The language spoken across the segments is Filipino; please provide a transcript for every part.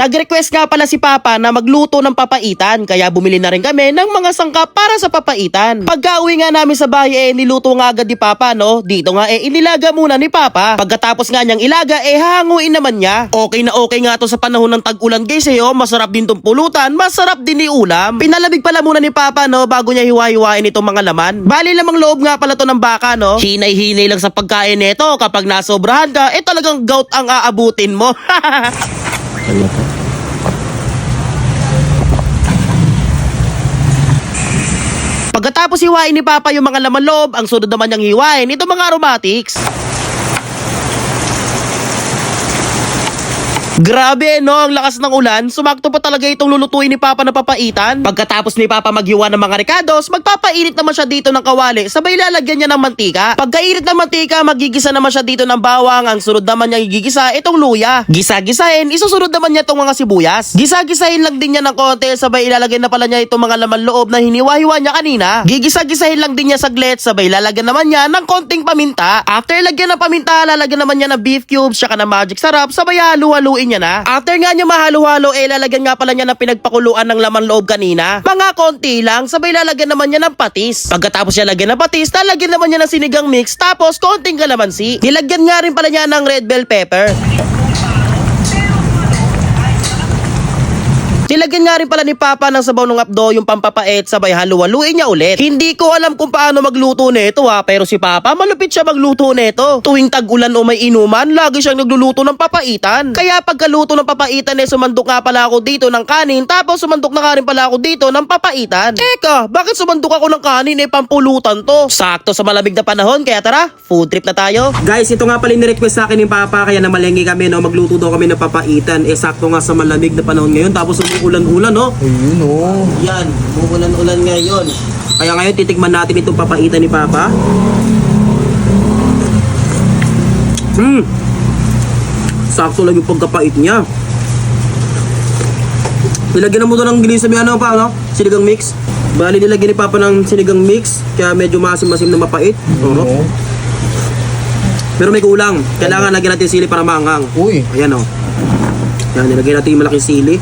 Nag-request nga pala si Papa na magluto ng papaitan kaya bumili na rin kami ng mga sangkap para sa papaitan. Pagka uwi nga namin sa bahay eh niluto nga agad ni Papa no. Dito nga eh inilaga muna ni Papa. Pagkatapos nga niyang ilaga eh hahanguin naman niya. Okay na okay nga to sa panahon ng tag-ulan guys eh oh. Masarap din tong pulutan, masarap din ni ulam. Pinalabig pala muna ni Papa no bago niya hiwa-hiwain itong mga laman. Bali lamang loob nga pala to ng baka no. Hinay-hinay lang sa pagkain nito kapag nasobrahan ka eh talagang gout ang aabutin mo. Pagkatapos hiwain ni Papa yung mga laman loob, ang sunod naman niyang hiwain ito mga aromatics. Grabe no, ang lakas ng ulan. Sumakto pa talaga itong lulutuin ni Papa na papaitan. Pagkatapos ni Papa maghiwa ng mga ricados, magpapainit naman siya dito ng kawali. Sabay lalagyan niya ng mantika. Pagkainit ng mantika, magigisa naman siya dito ng bawang. Ang sunod naman niya igigisa itong luya. Gisa-gisahin, isusunod naman niya itong mga sibuyas. Gisa-gisahin lang din niya ng konti. Sabay ilalagay na pala niya itong mga laman loob na hiniwa-hiwa niya kanina. Gigisa-gisahin lang din niya saglit. Sabay lalagyan naman niya ng konting paminta. After lagyan ng paminta, lalagyan naman niya ng beef cubes, saka ng magic sarap. Sabay halu-haluin niya na. After nga niya mahalo-halo, eh lalagyan nga pala niya ng pinagpakuluan ng laman loob kanina. Mga konti lang, sabay lalagyan naman niya ng patis. Pagkatapos niya lagyan ng patis, lalagyan naman niya ng sinigang mix, tapos konting kalamansi. Nilagyan nga rin pala niya ng red bell pepper. Nilagyan nga rin pala ni Papa ng sabaw ng apdo yung pampapait sabay halu-haluin niya ulit. Hindi ko alam kung paano magluto nito ha, pero si Papa malupit siya magluto nito. Tuwing tag-ulan o may inuman, lagi siyang nagluluto ng papaitan. Kaya pagkaluto ng papaitan eh sumandok nga pala ako dito ng kanin tapos sumandok na nga rin pala ako dito ng papaitan. Teka, bakit sumandok ako ng kanin eh pampulutan to? Sakto sa malamig na panahon kaya tara, food trip na tayo. Guys, ito nga pala yung request sa akin ni Papa kaya namalengke kami no magluto daw kami ng papaitan. Eh sakto nga sa malamig na panahon ngayon tapos umuulan-ulan no. Ayun oh. Yan, umuulan-ulan ngayon. Kaya ngayon titikman natin itong papaitan ni Papa. Hmm. Sakto lang yung pagkapait niya. Nilagyan na mo doon ng ginisam yung ano pa, no? Sinigang mix. Bali nilagyan ni Papa ng sinigang mix, kaya medyo masim-masim na mapait. Oo. Oo. Pero may kulang. Kailangan lagyan natin sili para maanghang. Uy. Ayan o. Yan, nilagay natin yung malaking sili.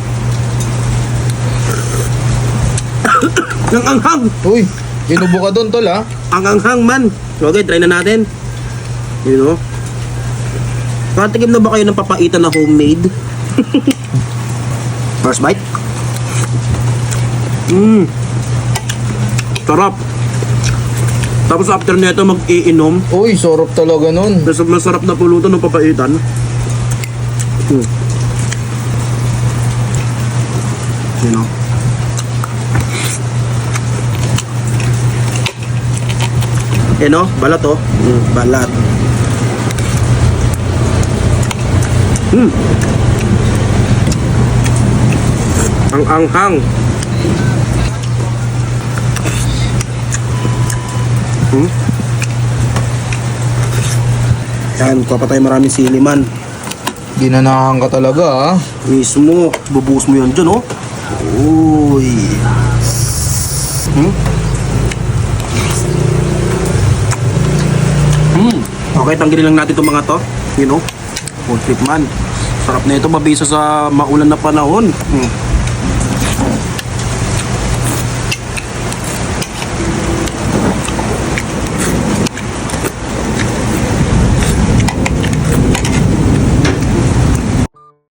Ang anghang! Uy. Inubo ka doon tol ah. Ang anghang man! Okay, try na natin. Yun o. Nakatikim na ba kayo ng papaitan na homemade? First bite? Mmm. Sarap. Tapos after nito mag-iinom, Uy, sorop talaga nun. Mas masarap na pulutan ng papaitan. Hmm. You know. Eh no, balat oh. Hmm, balat. Hmm. Ang anghang. Hmm. Yan, kuha pa tayo maraming sili man. Ginanahan ka talaga ah. Mismo, bubuhos mo yan dyan, oh. Uy. Hmm? Hmm. Okay, tanggalin lang natin itong mga to. You know, food trip man. Sarap na ito, mabisa sa maulan na panahon. Hmm.